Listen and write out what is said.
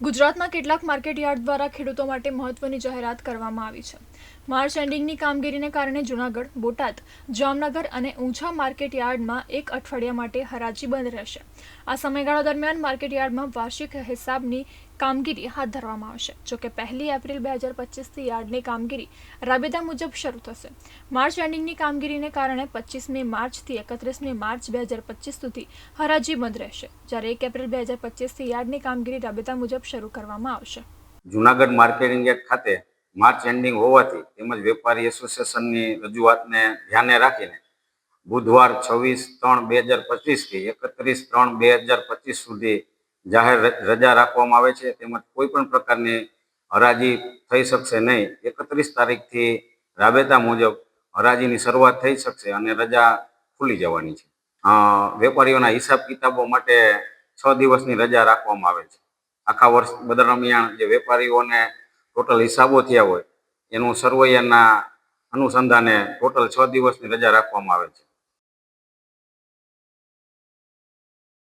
ગુજરાતમાં કેટલાક માર્કેટયાર્ડ દ્વારા ખેડૂતો માટે મહત્વની જાહેરાત કરવામાં આવી છે. માર્ચ એન્ડિંગની કામગીરીને કારણે જૂનાગઢ, બોટાદ, જામનગર અને ઊંચા માર્કેટયાર્ડમાં એક અઠવાડિયા માટે હરાજી બંધ રહેશે. આ સમયગાળા દરમિયાન માર્કેટયાર્ડમાં વાર્ષિક હિસાબની કામગીરી હાથ ધરવામાં આવશે. જોકે પહેલી એપ્રિલ બે હજાર પચીસથી યાર્ડની કામગીરી રાબેતા મુજબ શરૂ થશે. માર્ચ એન્ડિંગની કામગીરીને કારણે પચીસમી માર્ચથી એકત્રીસમી માર્ચ બે હજાર પચીસ સુધી હરાજી બંધ રહેશે. જ્યારે એક એપ્રિલ બે હજાર પચીસથી યાર્ડની કામગીરી રાબેતા મુજબ શરૂ કરવામાં આવશે. જુનાગઢ માર્કેટિંગ યાર્ડ ખાતે માર્ચ એન્ડિંગ હોવાથી તેમજ વેપારી એસોસિએશનની રજૂઆતને ધ્યાને રાખીને બુધવાર છવ્વીસ ત્રણ બે હજાર પચીસથી એકત્રીસ ત્રણ બે હજાર પચીસ સુધી જાહેર રજા રાખવામાં આવે છે, તેમજ કોઈ પણ પ્રકારની હરાજી થઈ શકશે નહીં. એકત્રીસ તારીખથી રાબેતા મુજબ હરાજીની શરૂઆત થઈ શકશે અને રજા ખુલી જવાની છે. વેપારીઓના હિસાબ કિતાબો માટે છ દિવસની રજા રાખવામાં આવે છે. આખા વર્ષ દરમિયાન જે વેપારીઓને ટોટલ હિસાબો થયા હોય, એનું સરવૈયાના અનુસંધાને ટોટલ છ દિવસની રજા રાખવામાં આવે છે.